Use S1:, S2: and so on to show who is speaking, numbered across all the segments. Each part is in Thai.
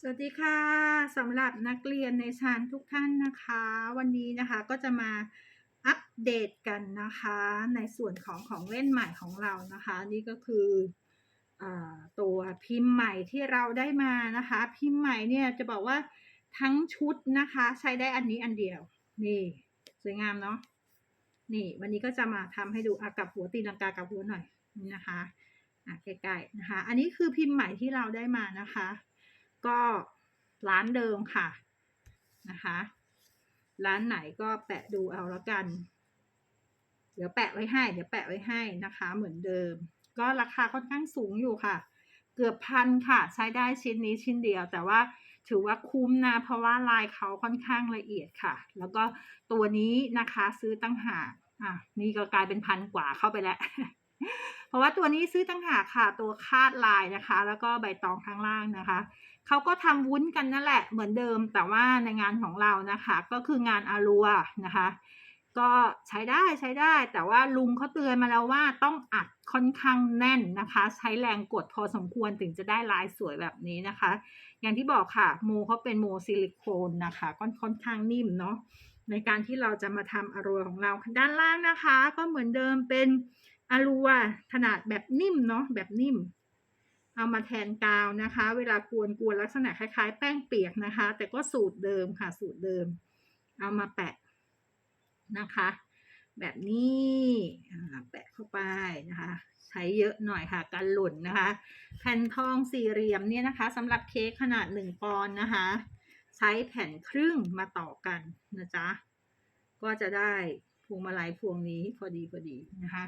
S1: สวัสดีค่ะสำหรับนักเรียนในชั้นทุกท่านนะคะ วันนี้นะคะก็จะมาอัปเดตกันนะคะ ในส่วนของของเล่นใหม่ของเรานะคะ นี่ก็คืออตัวพิมพ์ใหม่ที่เราได้มานะคะ พิมพ์ใหม่เนี่ยจะบอกว่าทั้งชุดนะคะ ใช้ได้อันนี้อันเดียว นี่ สวยงามเนาะนี่วันนี้ก็จะมาทำให้ดูอากับหัวตีลังกากับหัวหน่อยนี่นะคะอะใกล้ๆนะคะ อันนี้คือพิมพ์ใหม่ที่เราได้มานะคะ ก็ร้านเดิมค่ะนะคะ ร้านไหนก็แปะดูเอาแล้วกัน เดี๋ยวแปะไว้ให้ เดี๋ยวแปะไว้ให้นะคะ เหมือนเดิม ก็ราคาค่อนข้างสูงอยู่ค่ะ เกือบพันค่ะ ใช้ได้ชิ้นนี้ชิ้นเดียว แต่ว่าถือว่าคุ้มนะ เพราะว่าลายเขาค่อนข้างละเอียดค่ะ แล้วก็ตัวนี้นะคะซื้อตั้งหากอะนี่ก็กลายเป็นพันกว่าเข้าไปแล้ว เพราะว่าตัวนี้ซื้อตั้งหากค่ะ ตัวคาดลายนะคะ แล้วก็ใบตองข้างล่างนะคะ เขาก็ทำวุ้นกันนั่นแหละเหมือนเดิม แต่ว่าในงานของเรานะคะ ก็คืองานอารัวนะคะ ก็ใช้ได้ใช้ได้ แต่ว่าลุงเขาเตือนมาแล้วว่าต้องอัดค่อนข้างแน่นนะคะ ใช้แรงกดพอสมควรถึงจะได้ลายสวยแบบนี้นะคะ อย่างที่บอกค่ะโมเขาเป็นโมซิลิโคนนะคะค่อนค่อนข้างนิ่มเนาะในการที่เราจะมาทำอารัวของเราด้านล่างนะคะ ก็เหมือนเดิมเป็นอารัวขนาดแบบนิ่มเนาะแบบนิ่ม เอามาแทนกาวนะคะ เวลากวนกวนลักษณะคล้าย ๆ แป้งเปียกนะคะ แต่ก็สูตรเดิมค่ะสูตรเดิม เอามาแปะนะคะ แบบนี้แปะเข้าไปนะคะ ใช้เยอะหน่อยค่ะกันหล่นนะคะ แผ่นทองสี่เหลี่ยมเนี่ยนะคะสำหรับเค้กขนาดหนึ่งปอนด์นะคะ ใช้แผ่นครึ่งมาต่อกันนะจ๊ะก็จะได้พวงมาลัยพวงนี้พอดีพอดีนะคะ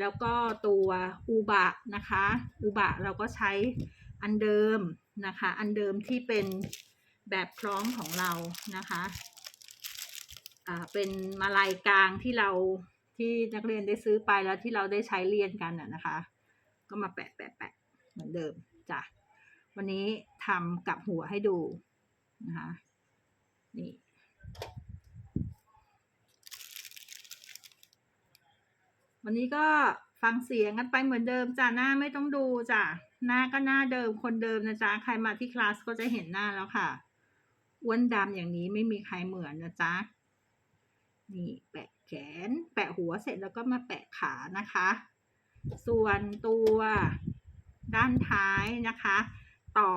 S1: แล้วก็ตัวอูบะนะคะอูบะเราก็ใช้อันเดิมนะคะ อันเดิมที่เป็นแบบคล้องของเรานะคะอ่าเป็นมาลายกลางที่เราที่นักเรียนได้ซื้อไปแล้วที่เราได้ใช้เรียนกันน่ะนะคะ ก็มาแปะแปะแปะเหมือนเดิมจ้ะวันนี้ทำกับหัวให้ดูนะคะนี่ วันนี้ก็ฟังเสียงกันไปเหมือนเดิมจ้ะหน้าไม่ต้องดูจ้ะหน้าก็หน้าเดิมคนเดิมนะจ๊ะใครมาที่คลาสก็จะเห็นหน้าแล้วค่ะอ้วนดำอย่างนี้ไม่มีใครเหมือนนะจ๊ะนี่แปะแขน แปะหัวเสร็จแล้วก็มาแปะขานะคะ ส่วนตัวด้านท้ายนะคะ ต่อ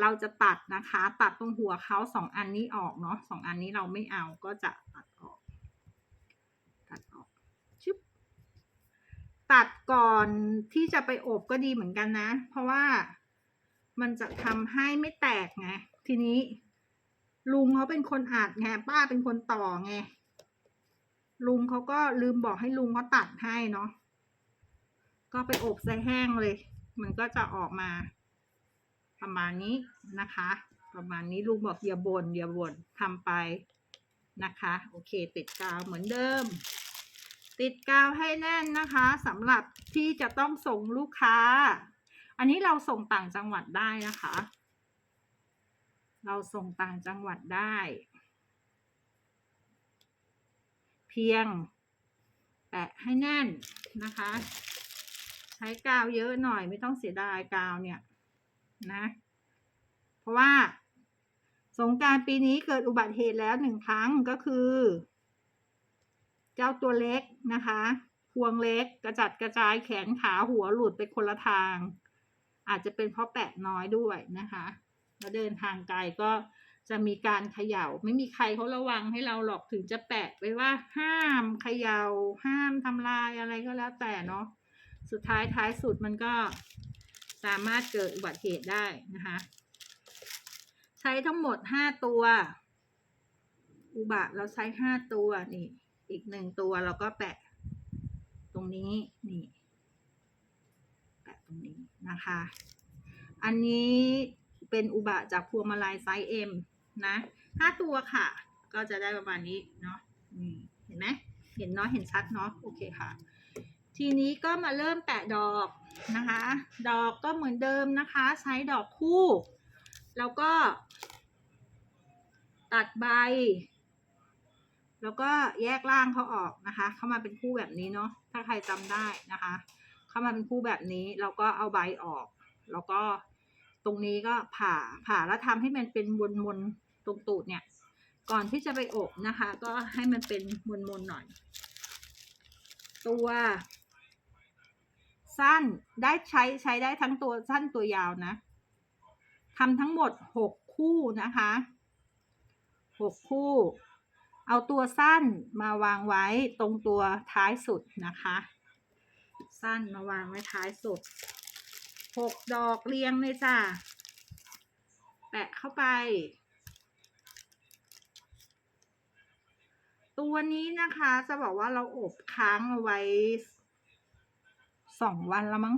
S1: เราจะตัดนะคะ ตัดตรงหัวเขาสองอันนี้ออกเนาะสองอันนี้เราไม่เอาก็จะตัดออกตัดออกชึบ ตัดก่อนที่จะไปอบก็ดีเหมือนกันนะ เพราะว่ามันจะทำให้ไม่แตกไง ทีนี้ ลุงเขาเป็นคนอัดไงป้าเป็นคนต่อไง ลุงเขาก็ลืมบอกให้ลุงเขาตัดให้เนาะก็ไปอบใส่แห้งเลย มันก็จะออกมา ประมาณนี้นะคะ ประมาณนี้ลุงบอกอย่าบน่นอย่าบ่นทำไปนะคะ โอเค ติดกาวเหมือนเดิม ติดกาวให้แน่นนะคะสำหรับที่จะต้องส่งลูกค้า อันนี้เราส่งต่างจังหวัดได้นะคะ เราส่งต่างจังหวัดได้ เพียง แปะให้แน่นนะคะ ใช้กาวเยอะหน่อยไม่ต้องเสียดายกาวเนี่ยนะ เพราะว่าสงการปีนี้เกิดอุบัติเหตุแล้วหนึ่งครั้งก็คือ เจ้าตัวเล็กนะคะพวงเล็กกระจัดกระจายแขนขาหัวหลุดไปคนละทาง อาจจะเป็นเพราะแปะน้อยด้วยนะคะแล้วเดินทางไกลก็จะมีการเขย่า ไม่มีใครเขาระวังให้เราหรอกถึงจะแปะไว้ว่าห้ามเขยา่า ห้ามทำลายอะไรก็แล้วแต่เนาะสุดท้ายท้ายสุดมันก็สามารถเกิดอุบัติเหตุได้นะคะ ใช้ทั้งหมดห้าตัว อุบะเราใช้ห้าตัวนี่ อีกหนึ่งตัวเราก็แปะตรงนี้นี่แปะตรงนี้นะคะ อันนี้เป็นอุบะจากพวงมาลัยไซส์ M นะห้าตัวค่ะ ก็จะได้ประมาณนี้เนาะนี่เห็นไหมเห็นเนาะเห็นชัดเนาะโอเคค่ะ ทีนี้ก็มาเริ่มแปะดอกนะคะ ดอกก็เหมือนเดิมนะคะ ใช้ดอกคู่ แล้วก็ ตัดใบ แล้วก็แยกล่างเขาออกนะคะ เข้ามาเป็นคู่แบบนี้เนาะถ้าใครจำได้นะคะ เข้ามาเป็นคู่แบบนี้เราก็เอาใบออก แล้วก็ตรงนี้ก็ผ่าผ่าแล้วทำให้มันเป็นมนมนๆตรงตูดเนี่ย ก่อนที่จะไปอบนะคะ ก็ให้มันเป็นมนมนๆหน่อย ตัว สั้นได้ใช้ใช้ได้ทั้งตัวสั้นตัวยาวนะทำทั้งหมดหกคู่นะคะหกคู่ เอาตัวสั้นมาวางไว้ตรงตัวท้ายสุดนะคะ สั้นมาวางไว้ท้ายสุดหกดอกเรียงเลยจ้ะแปะเข้าไป ตัวนี้นะคะจะบอกว่าเราอบค้างเอาไว้สองวันแล้วมั้ง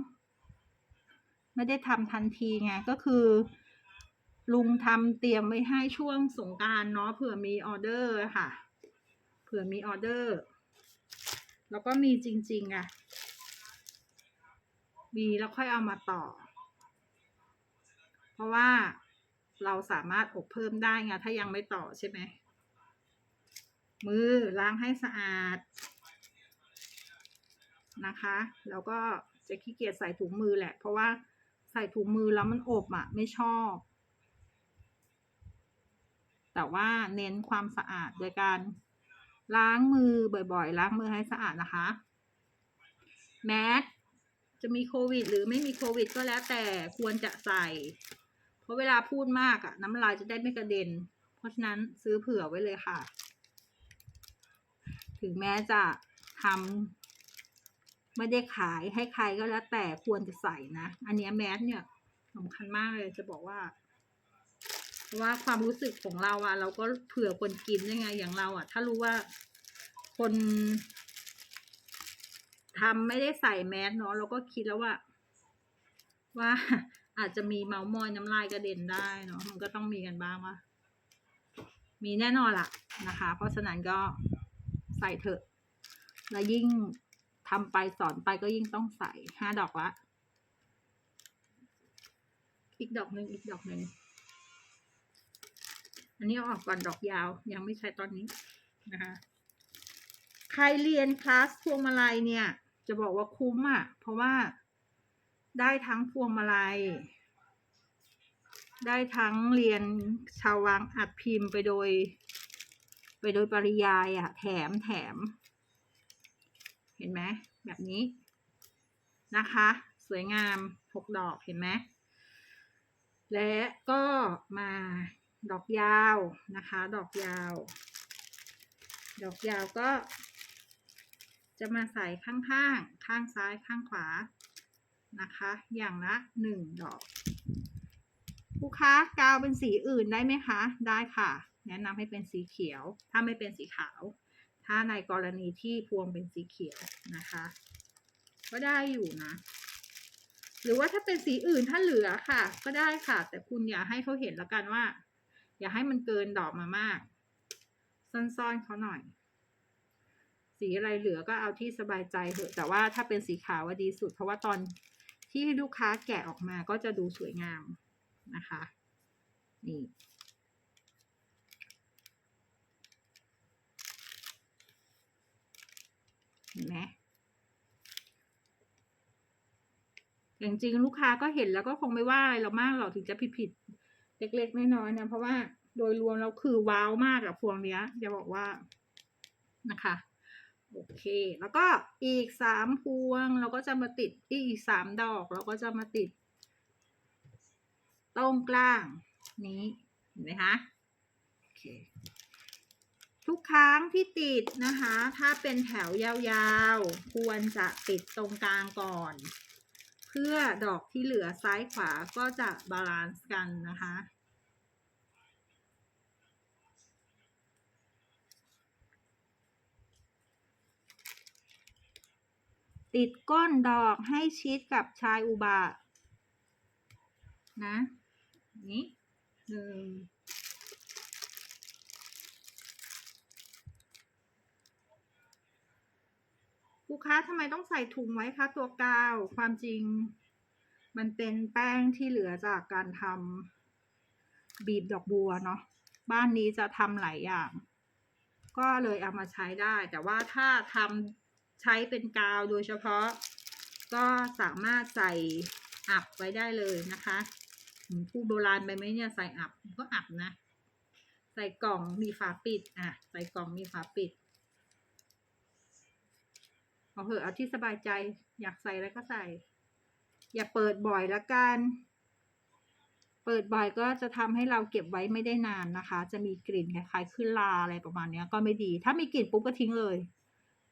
S1: ไม่ได้ทำทันทีไงก็คือ ลุงทำเตรียมไว้ให้ช่วงสงการเนาะเผื่อมีออเดอร์ค่ะ เผื่อมีออเดอร์ แล้วก็มีจริงๆอะ่ะมีแล้วค่อยเอามาต่อ เพราะว่าเราสามารถอบเพิ่มได้ไงถ้ายังไม่ต่อใช่ไหมมือล้างให้สะอาดนะคะ แล้วก็จะขี้เกียจใส่ถุงมือแหละ เพราะว่าใส่ถุงมือแล้วมันอบอะ่ะ ไม่ชอบ แต่ว่าเน้นความสะอาดโดยการล้างมือบ่อยๆ ล้างมือให้สะอาดนะคะ แมสจะมีโควิด หรือไม่มีโควิด ก็แล้วแต่ควรจะใส่ เพราะเวลาพูดมากอะน้ำลายจะได้ไม่กระเด็น เพราะฉะนั้นซื้อเผื่อไว้เลยค่ะ ถึงแม้จะทำไม่ได้ขายให้ใครก็แล้วแต่ควรจะใส่นะ อันนี้แมสเนี่ยสำคัญมากเลยจะบอกว่า ว่าความรู้สึกของเราอะเราก็เผื่อคนกินยังไงอย่างเราอะถ้ารู้ว่าคนทำไม่ได้ใส่แมสเนาะเราก็คิดแล้วว่า ว่าอาจจะมีเมาส์มอยน้ำลายกระเด็นได้เนาะมันก็ต้องมีกันบ้างว่า มีแน่นอนล่ะนะคะ เพราะฉะนั้นก็ใส่เถอะ แล้วยิ่งทำไปสอนไปก็ยิ่งต้องใส่ห้าดอกละ อีกดอกหนึ่งอีกดอกหนึ่ง อันนี้ออกก่อนดอกยาว ยังไม่ใช้ตอนนี้นะคะใครเรียนคลาสพวงมาลัยเนี่ย จะบอกว่าคุ้มอะ เพราะว่าได้ทั้งพวงมาลัย ได้ทั้งเรียนชาววังอัดพิมพ์ไปโดย ไปโดยปริยายอะ แถมแถม เห็นไหมแบบนี้นะคะ สวยงามหกดอกเห็นไหมและก็มา ดอกยาวนะคะ ดอกยาว ดอกยาวก็ จะมาใส่ข้างข้างข้างซ้ายข้างขวานะคะ อย่างละหนึ่งดอกลูกค้ากาวเป็นสีอื่นได้ไหมคะ ได้ค่ะ แนะนำให้เป็นสีเขียว ถ้าไม่เป็นสีขาว ถ้าในกรณีที่พวงเป็นสีเขียวนะคะ ก็ได้อยู่นะหรือว่าถ้าเป็นสีอื่นถ้าเหลือค่ะ ก็ได้ค่ะ แต่คุณอย่าให้เขาเห็นแล้วกันว่า อย่าให้มันเกินดอกมามาก ซ่อนๆเขาหน่อย สีอะไรเหลือก็เอาที่สบายใจเถอะ แต่ว่าถ้าเป็นสีขาวว่าดีสุด เพราะว่าตอนที่ลูกค้าแกะออกมาก็จะดูสวยงามนะคะ นี่เห็นไหมจริงๆลูกค้าก็เห็นแล้วก็คงไม่ว่าอะไรเรามากหรอกถึงจะผิดผิด เล็กๆน้อยๆนะเพราะว่าโดยรวมเราคือว้าวมากกับพวงเนี้ยจะบอกว่านะคะโอเค แล้วก็อีกสามพวงเราก็จะมาติดอีกสามดอกเราก็จะมาติดตรงกลางนี้เห็นไหมคะโอเคทุกครั้งที่ติดนะคะ ถ้าเป็นแถวยาวๆ ควรจะติดตรงกลางก่อน พื่อดอกที่เหลือซ้ายขวาก็จะบาลานซ์กันนะคะติดก้นดอกให้ชิดกับชายอุบาทนะ นี้หนึ่ง ลูค้าทำไมต้องใส่ถุงไว้คะตัวกาว ความจริง มันเป็นแป้งที่เหลือจากการทำบีบดอกบัวเนาะ บ้านนี้จะทำหลายอย่าง ก็เลยเอามาใช้ได้ แต่ว่าถ้าทำใช้เป็นกาวโดยเฉพาะ ก็สามารถใส่อับไว้ได้เลยนะคะอืมพูดโบราณไปไหมเนี่ยใส่อับก็อับนะ ใส่กล่องมีฝาปิด อะ ใส่กล่องมีฝาปิด เอาเถอะเอาที่สบายใจ อยากใส่อะไรก็ใส่ อย่าเปิดบ่อยละกัน เปิดบ่อยก็จะทำให้เราเก็บไว้ไม่ได้นานนะคะ จะมีกลิ่นคล้ายๆขึ้นลาอะไรประมาณนี้ก็ไม่ดี ถ้ามีกลิ่นปุ๊บก็ทิ้งเลย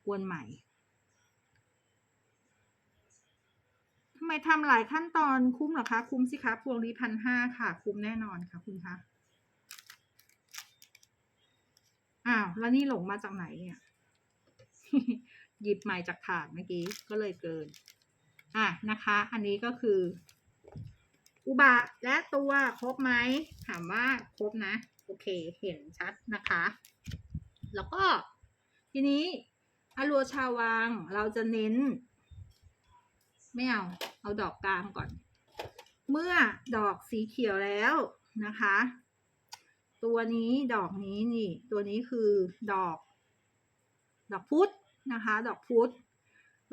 S1: กวนใหม่ทำไมทำหลายขั้นตอนคุ้มหรอคะ คุ้มสิคะพวงนี้พันห้าค่ะ คุ้มแน่นอนค่ะ คุณคะอ้าว แล้วนี่หลงมาจากไหนเนี่ย หยิบใหม่จากถาดเมื่อกี้ก็เลยเกิน อะนะคะ อันนี้ก็คือ อุบะและตัวครบไหมถามว่าครบนะ โอเคเห็นชัดนะคะ แล้วก็ทีนี้อรัวชาววังเราจะเน้น ไม่เอา เอาดอกกลางก่อน เมื่อดอกสีเขียวแล้วนะคะ ตัวนี้ดอกนี้นี่ ตัวนี้คือดอก ดอกพุธ นะคะ ดอกพุธ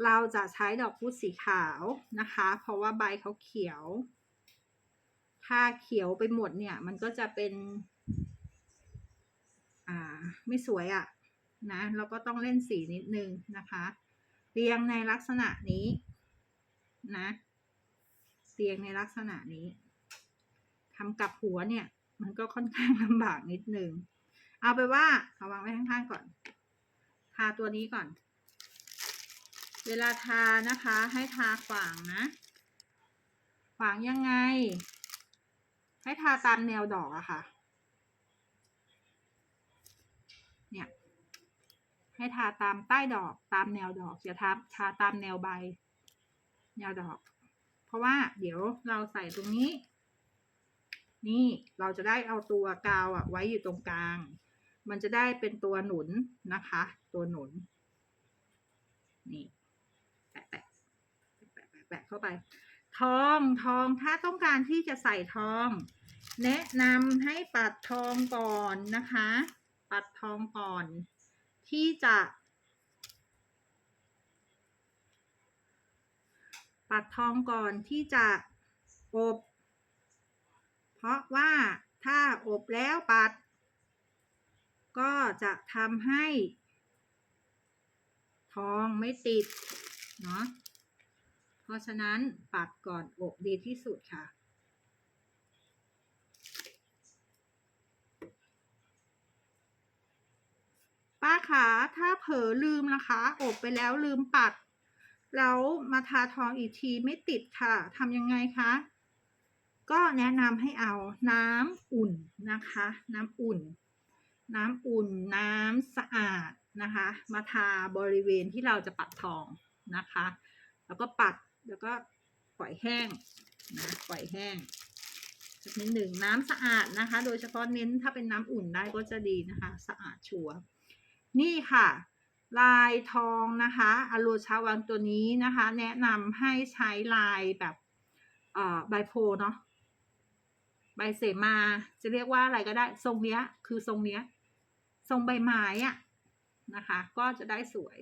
S1: เราจะใช้ดอกพุธสีขาวนะคะ เพราะว่าใบเขาเขียว ถ้าเขียวไปหมดเนี่ย มันก็จะเป็น อ่า ไม่สวยอะ่ะนะเราก็ต้องเล่นสีนิดนึงนะคะ เรียงในลักษณะนี้นะเรียงในลักษณะนี้ทำกับหัวเนี่ย มันก็ค่อนข้างลำบากนิดนึง เอาไปว่าเอาวางไว้ข้างๆก่อนาตัวนี้ก่อน เวลาทานะคะให้ทาขวางนะ ขวางยังไง ให้ทาตามแนวดอกอะค่ะ เนี่ย ให้ทาตามใต้ดอกตามแนวดอกอย่าทาทาตามแนวใบ แนวดอก เพราะว่าเดี๋ยวเราใส่ตรงนี้ นี่เราจะได้เอาตัวกาวอะไว้อยู่ตรงกลาง มันจะได้เป็นตัวหนุนนะคะ ตัวหนุน นี่แปะแปะแปะแปะเข้าไป ทองทองถ้าต้องการที่จะใส่ทอง แนะนำให้ปัดทองก่อนนะคะ ปัดทองก่อน ที่จะปัดทองก่อนที่จะอบ เพราะว่าถ้าอบแล้วปัด ก็จะทำให้ ทองไม่ติด เนาะเพราะฉะนั้นปัดก่อนอบดีที่สุดค่ะ ป้าขาถ้าเผลอลืมนะคะ อบไปแล้วลืมปัด แล้วมาทาทองอีกทีไม่ติดค่ะทำยังไงคะก็แนะนำให้เอาน้ำอุ่นนะคะ น้ำอุ่น น้ำอุ่นน้ำสะอาดนะคะ มาทาบริเวณที่เราจะปัดทองนะคะ แล้วก็ปัดแล้วก็ปล่อยแห้งนะปล่อยแห้งสักนิดหนึ่งน้ำสะอาดนะคะ โดยเฉพาะเน้นถ้าเป็นน้ำอุ่นได้ก็จะดีนะคะ สะอาดชัวร์นี่ค่ะ ลายทองนะคะอโลชาวังตัวนี้นะคะ แนะนำให้ใช้ลายแบบเอ่อใบโพเนาะใบเสมาจะเรียกว่าอะไรก็ได้ทรงเนี้ย คือทรงเนี้ย ทรงใบไม้อะนะคะ ก็จะได้สวย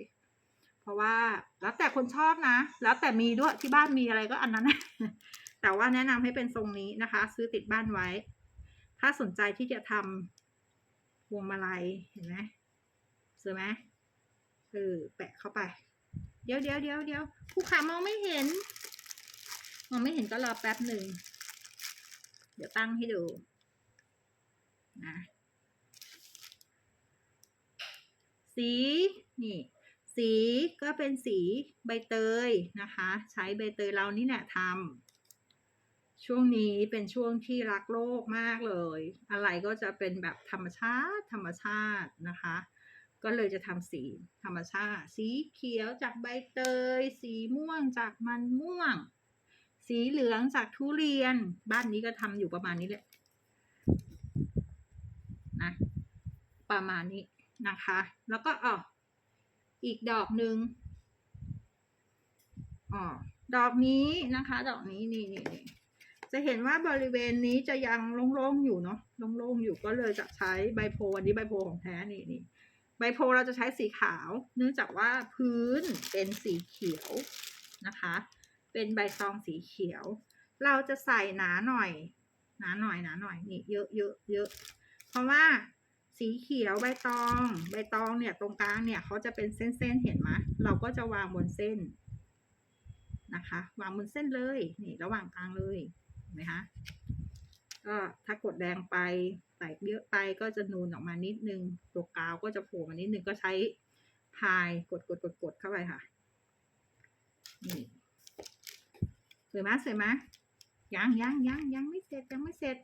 S1: เพราะว่าแล้วแต่คนชอบนะ แล้วแต่มีด้วยที่บ้านมีอะไรก็อันนั้น แต่ว่าแนะนำให้เป็นทรงนี้นะคะ ซื้อติดบ้านไว้ ถ้าสนใจที่จะทำพวงมาลัยเห็นไหมสวยไหมเออแปะเข้าไป เดี๋ยวเดี๋ยวเดี๋ยวเดี๋ยวผู้ขามองไม่เห็น มองไม่เห็นก็รอแป๊บหนึ่ง เดี๋ยวตั้งให้ดูนะ สีนี่สีก็เป็นสีใบเตยนะคะ ใช้ใบเตยเรานี่แหละทำช่วงนี้เป็นช่วงที่รักโลกมากเลย อะไรก็จะเป็นแบบธรรมชาติธรรมชาตินะคะ ก็เลยจะทำสีธรรมชาติ สีเขียวจากใบเตย สีม่วงจากมันม่วง สีเหลืองจากทุเรียน บ้านนี้ก็ทำอยู่ประมาณนี้แหละนะประมาณนี้ นะคะ แล้วก็อ๋ออีกดอกหนึ่งอ๋อดอกนี้นะคะ ดอกนี้นี่นี่นี่จะเห็นว่าบริเวณนี้จะยังโล่งๆอยู่เนาะโล่งๆอยู่ก็เลยจะใช้ใบโพอันนี้ใบโพของแท้นี่นี่ใบโพเราจะใช้สีขาว เนื่องจากว่าพื้นเป็นสีเขียวนะคะ เป็นใบตองสีเขียว เราจะใส่หนาหน่อย หนาหน่อยหนาหน่อยนี่เยอะเยอะเยอะเพราะว่า สีเขียวใบตอง ใบตองเนี่ยตรงกลางเนี่ยเขาจะเป็นเส้นๆเห็นไหมเราก็จะวางบนเส้นนะคะ วางบนเส้นเลยนี่ระหว่างกลางเลยเห็นไหมคะก็ถ้ากดแดงไปใส่เยอะไปก็จะนูนออกมานิดนึง ตัวกาวก็จะโผล่มานิดนึงก็ใช้พายกดกดกดกดเข้าไปค่ะนี่สวยไหมสวยไหมยังยังยังยังไม่เสร็จยังไม่เสร็จ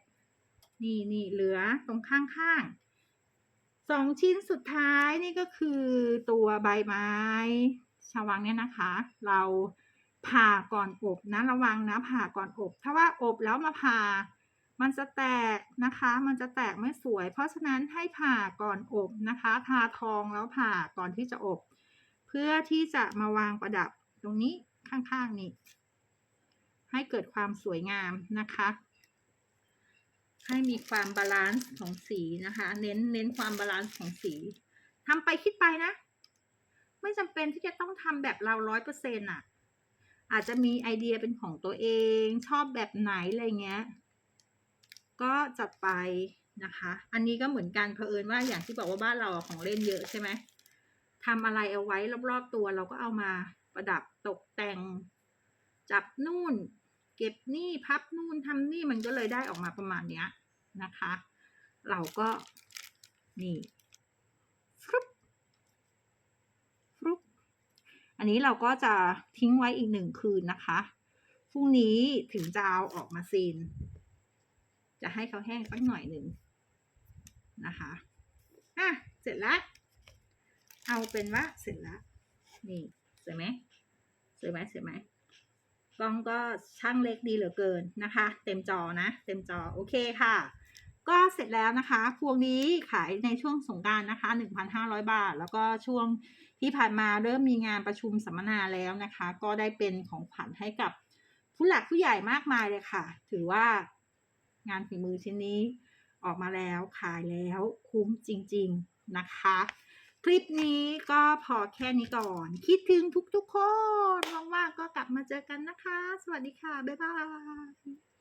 S1: นี่นี่เหลือตรงข้างข้าง สองชิ้นสุดท้ายนี่ก็คือตัวใบไม้ชาวังเนี่ยนะคะ เราผ่าก่อนอบนะระวังนะผ่าก่อนอบ ถ้าว่าอบแล้วมาผ่ามันจะแตกนะคะ มันจะแตกไม่สวย เพราะฉะนั้นให้ผ่าก่อนอบนะคะ ทาทองแล้วผ่าก่อนที่จะอบ เพื่อที่จะมาวางประดับตรงนี้ข้างๆนี่ให้เกิดความสวยงามนะคะ ให้มีความบาลานซ์ของสีนะคะ เน้นเน้นความบาลานซ์ของสีทำไปคิดไปนะ ไม่จำเป็นที่จะต้องทำแบบเราร้อยเปอร์เซ็นต์อะ อาจจะมีไอเดียเป็นของตัวเองชอบแบบไหนอะไรเงี้ย ก็จัดไปนะคะ อันนี้ก็เหมือนกันเผอิญว่าอย่างที่บอกว่าบ้านเราของเล่นเยอะใช่ไหมทำอะไรเอาไว้รอบๆตัวเราก็เอามาประดับตกแต่ง จับนู่น เก็บนี่พับนู่นทำนี่มันก็เลยได้ออกมาประมาณเนี้ยนะคะ เราก็นี่ฟรุปฟรุปอันนี้เราก็จะทิ้งไว้อีกหนึ่งคืนนะคะพรุ่งนี้ถึงจะเอาออกมาซีน จะให้เขาแห้งสักหน่อยหนึ่งนะคะอะเสร็จแล้วเอาเป็นว่าเสร็จแล้วนี่สวยไหมสวยไหมสวยไหม กล้องก็ช่างเล็กดีเหลือเกินนะคะ เต็มจอนะ เต็มจอโอเคค่ะ ก็เสร็จแล้วนะคะ พวงนี้ขายในช่วงสงการนะคะ 1,500 บาท แล้วก็ช่วงที่ผ่านมาเริ่มมีงานประชุมสัมมนาแล้วนะคะ ก็ได้เป็นของขวัญให้กับผู้หลักผู้ใหญ่มากมายเลยค่ะ ถือว่างานฝีมือชิ้นนี้ออกมาแล้วขายแล้วคุ้มจริง ๆนะคะ คลิปนี้ก็พอแค่นี้ก่อน คิดถึงทุกๆคนว่างๆก็กลับมาเจอกันนะคะ สวัสดีค่ะ บ๊ายบาย